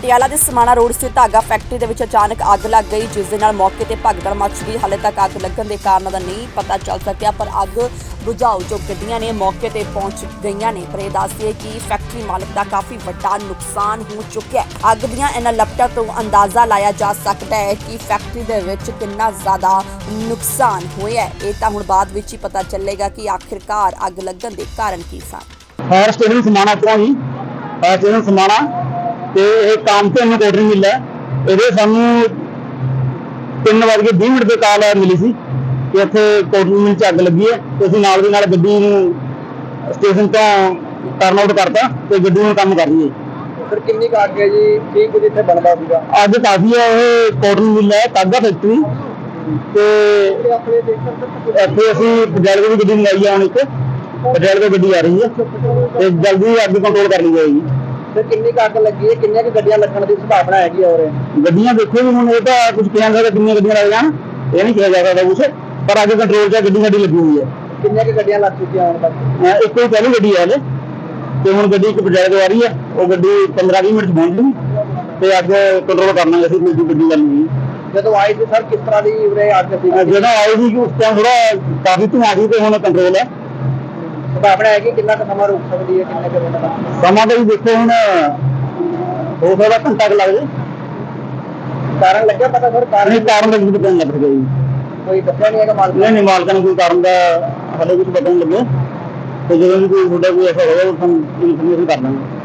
ਪਟਿਆਲਾ ਦੇ ਸਮਾਣਾ ਰੋਡ ਸਥਿਤ ਧਾਗਾ ਫੈਕਟਰੀ ਦੇ ਵਿੱਚ ਅਚਾਨਕ ਅੱਗ ਲੱਗ ਗਈ, ਜਿਸ ਦੇ ਨਾਲ ਮੌਕੇ ਤੇ ਭਗਦੜ ਮਚ ਗਈ। ਹਾਲੇ ਤੱਕ ਅੱਗ ਲੱਗਣ ਦੇ ਕਾਰਨਾਂ ਦਾ ਨਹੀਂ ਪਤਾ ਚੱਲ ਸਕਿਆ, ਪਰ ਅੱਗ ਬੁਝਾਊ ਜੋ ਗੱਡੀਆਂ ਨੇ ਮੌਕੇ ਤੇ ਪਹੁੰਚ ਗਈਆਂ ਨੇ। ਪਰ ਇਹ ਦੱਸਦੀਏ ਕਿ ਫੈਕਟਰੀ ਮਾਲਕ ਦਾ ਕਾਫੀ ਵੱਡਾ ਨੁਕਸਾਨ ਹੋ ਚੁੱਕਿਆ ਹੈ। ਅੱਗ ਦੀਆਂ ਇਹਨਾਂ ਲਪਟਾਂ ਤੋਂ ਅੰਦਾਜ਼ਾ ਲਾਇਆ ਜਾ ਸਕਦਾ ਹੈ ਕਿ ਫੈਕਟਰੀ ਦੇ ਵਿੱਚ ਕਿੰਨਾ ਜ਼ਿਆਦਾ ਨੁਕਸਾਨ ਹੋਇਆ ਹੈ। ਇਹ ਤਾਂ ਹੁਣ ਬਾਅਦ ਵਿੱਚ ਹੀ ਪਤਾ ਚੱਲੇਗਾ ਕਿ ਆਖਿਰਕਾਰ ਅੱਗ ਲੱਗਣ ਦੇ ਕਾਰਨ ਕੀ ਸਨ। ਫਾਇਰ ਸਟੇਸ਼ਨ ਸਮਾਣਾ ਤੋਂ ਜੀ ਫਾਇਰ ਸਟੇਸ਼ਨ ਸਮਾਣਾ ਤੇ ਇਹ ਕੰਮ ਤੇ ਨੂੰ ਕੋਟਰੀ ਮਿਲਿਆ। ਇਹਦੇ ਸਾਨੂੰ 3 ਵਜੇ 20 ਮਿੰਟ ਦੇ ਕਾਲ ਮਿਲੀ ਸੀ ਕਿ ਇੱਥੇ ਕੋਟਰੀ ਮਿਲ ਚ ਅੱਗ ਲੱਗੀ ਹੈ। ਤੇ ਅਸੀਂ ਨਾਲ ਦੀ ਨਾਲ ਗੱਡੀ ਨੂੰ ਸਟੇਸ਼ਨ ਤੋਂ ਟਰਨ ਆਊਟ ਕਰਤਾ ਤੇ ਗੱਡੀ ਨੂੰ ਕੰਮ ਕਰ ਰਹੀ ਹੈ ਫਿਰ ਕਿੰਨੀ ਕੁ ਅੱਗ ਹੈ ਜੀ? ਕੀ ਕੁਝ ਇੱਥੇ ਬਣਦਾ ਸੀਗਾ? ਅੱਜ ਕਾਫੀ ਹੈ ਇਹ ਕੋਟਰੀ ਮਿਲ ਹੈ ਕਾਗਾ ਫੈਕਟਰੀ ਤੇ ਇੱਥੇ ਅਸੀਂ ਪਟਿਆਲੇ ਦੀ ਗੱਡੀ ਮੰਗਾਈ ਆ ਹੁਣ ਇੱਕ। ਪਟਿਆਲੇ ਗੱਡੀ ਆ ਰਹੀ ਹੈ। ਤੇ ਜਲਦੀ ਅੱਗ ਕੰਟਰੋਲ ਕਰ ਲਈ ਜਾਏਗੀ। ਫਿਰ ਕਿੰਨੀ ਕੁ ਅੱਗ ਲੱਗੀ ਹੈ ਕਿੰਨੀਆਂ ਕੁ ਗੱਡੀਆਂ ਲੱਗਣ ਦੀ ਸੰਭਾਵਨਾ ਹੈਗੀ ਔਰ ਗੱਡੀਆਂ ਦੇਖੋ ਵੀ ਹੁਣ ਇਹ ਤਾਂ ਕੁਝ ਕਿਹਾ ਸਕਦਾ ਕਿੰਨੀਆਂ ਗੱਡੀਆਂ ਲੱਗ ਜਾਣ। ਇਹ ਨਹੀਂ ਕਿਹਾ ਜਾ ਸਕਦਾ ਕੁਝ ਪਰ ਅੱਗੇ ਕੰਟਰੋਲ 'ਚ ਗੱਡੀ ਸਾਡੀ ਲੱਗੀ ਹੋਈ ਹੈ। ਕਿੰਨੀਆਂ ਕੁ ਗੱਡੀਆਂ ਲੱਗ ਚੁੱਕੀਆਂ ਹੁਣ ਤੱਕ? ਅਹ ਇੱਕੋ ਹੀ ਪਹਿਲੀ ਗੱਡੀ ਹੈ ਹਲੇ ਤੇ ਹੁਣ ਗੱਡੀ ਇੱਕ ਪਟਿਆਲੇ ਤੋਂ ਆ ਰਹੀ ਹੈ ਉਹ ਗੱਡੀ 15-20 ਮਿੰਟ 'ਚ ਪਹੁੰਚ ਜੂਗੀ ਤੇ ਅੱਗੇ ਕੰਟਰੋਲ ਕਰਨਾ ਅਸੀਂ ਕੋਈ ਗੱਡੀ ਗੱਲ ਨਹੀਂ ਜਦੋਂ ਆਈ ਸੀ ਸਰ ਕਿਸ ਤਰ੍ਹਾਂ ਦੀ ਉਰੇ ਅੱਗ ਸੀ? ਅਹ ਜਦੋਂ ਆਈ ਸੀ ਉਸ ਟਾਈਮ ਥੋੜਾ ਕਾਫੀ ਧੂਆਂ ਸੀ ਤੇ ਹੁਣ ਕੰਟਰੋਲ ਹੈ ਸੰਭਾਵਨਾ ਹੈ ਕਿ ਕਿੰਨਾ ਕੁ ਸਮਾਂ ਰੁਕ ਸਕਦੀ ਹੈ ਕਿੰਨੇ ਕੁ ਮਿੰਟ ਦਾ? ਸਮਾਂ ਤਾਂ ਜੀ ਦੇਖੋ ਹੁਣ ਹੋ ਸਕਦਾ ਘੰਟਾ ਕੁ ਲੱਗ ਜੇ। ਕਾਰਨ ਲੱਗਿਆ ਪਤਾ ਸਰ? ਕਾਰਨ ਨਹੀਂ ਕਾਰਨ ਦਾ ਕੁਝ ਪਤਾ ਨਹੀਂ ਲੱਗ ਰਿਹਾ ਜੀ। ਕੋਈ ਦੱਸਿਆ ਨਹੀਂ ਹੈਗਾ ਮਾਲਕ ਨਹੀਂ ਨਹੀਂ ਮਾਲਕਾਂ ਨੂੰ ਕੋਈ ਕਾਰਨ ਦਾ ਹਲੇ ਕੁਝ ਪਤਾ ਨਹੀਂ ਲੱਗਿਆ। ਤੇ ਜਦੋਂ ਵੀ ਕੋਈ ਤੁਹਾਡਾ ਕੋਈ ਐਸਾ ਹੋਵੇ ਤਾਂ ਸਾਨੂੰ ਇਨਫੋਰਮੇਸ਼ਨ ਕਰ ਦਾਂਗੇ।